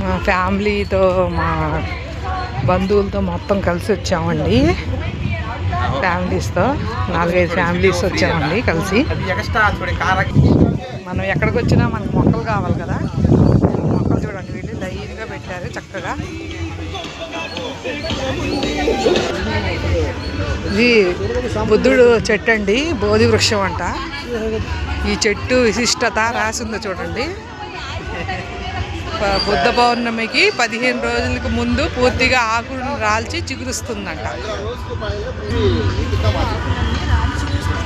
మా ఫ్యామిలీతో మా బంధువులతో మొత్తం కలిసి వచ్చామండి. ఫ్యామిలీస్తో నాలుగైదు ఫ్యామిలీస్ వచ్చామండి కలిసి. మనం ఎక్కడికి వచ్చినా మనకి మొక్కలు కావాలి కదా. మొక్కలు చూడండి వీళ్ళు లైన్గా పెట్టారు చక్కగా. ఇది బుద్ధుడు చెట్టు అండి బోధి వృక్షం అంట ఈ చెట్టు విశిష్టత రాసిందో చూడండి ప- బుద్ధ పౌర్ణమికి పదిహేను రోజులకు ముందు పూర్తిగా ఆకులను రాల్చి చిగురుస్తుందంట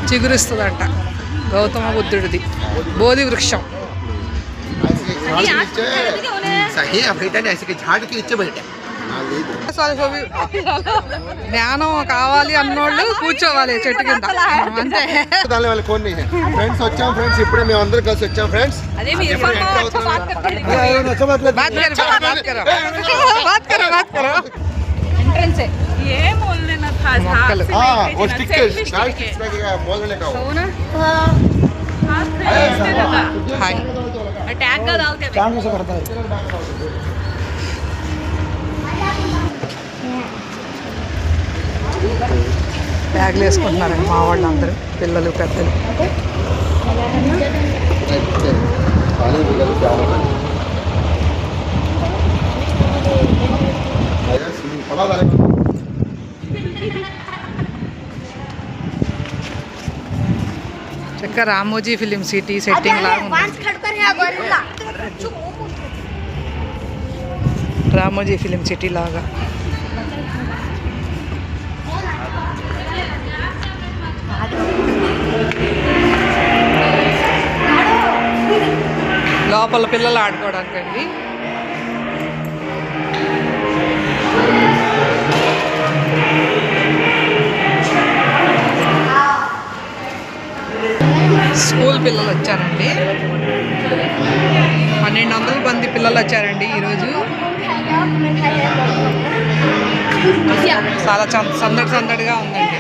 చిగురుస్తుందంట గౌతమ బుద్ధుడిది బోధి వృక్షం सही है बेटा ने ऐसे के झाड़ के नीचे बैठे జ్ఞానం కావాలి అన్నోళ్ళు కూర్చోవాలి చెట్టు కింద అంతే దాని వాళ్ళ ఫోన్ नहीं है ఫ్రెండ్స్ వచ్చాం ఫ్రెండ్స్ ఇప్పుడే మేము అందరం కలిసి వచ్చాం ఫ్రెండ్స్ बात करो बात करो बात करो बात करो ये बोलने ना था మొక్కలు हाँ బ్యాగ్లు వేసుకుంటున్నారండి మా వాళ్ళు అందరూ పిల్లలు పెద్దలు చక్కగా రామోజీ ఫిలిం సిటీ సెట్టింగ్ లాగా ఉంది రామోజీ ఫిలిం సిటీ లాగా లోపల పిల్లలు ఆడుకోవడానికి అండి స్కూల్ పిల్లలు వచ్చారండి. పన్నెండు వందల మంది పిల్లలు వచ్చారండి ఈరోజు. చాలా చం- సందడి సందడిగా ఉందండి.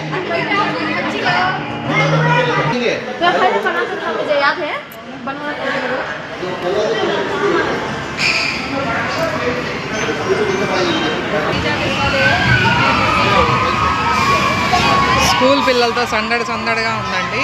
స్కూల్ పిల్లలతో సందడి సందడిగా ఉందండి.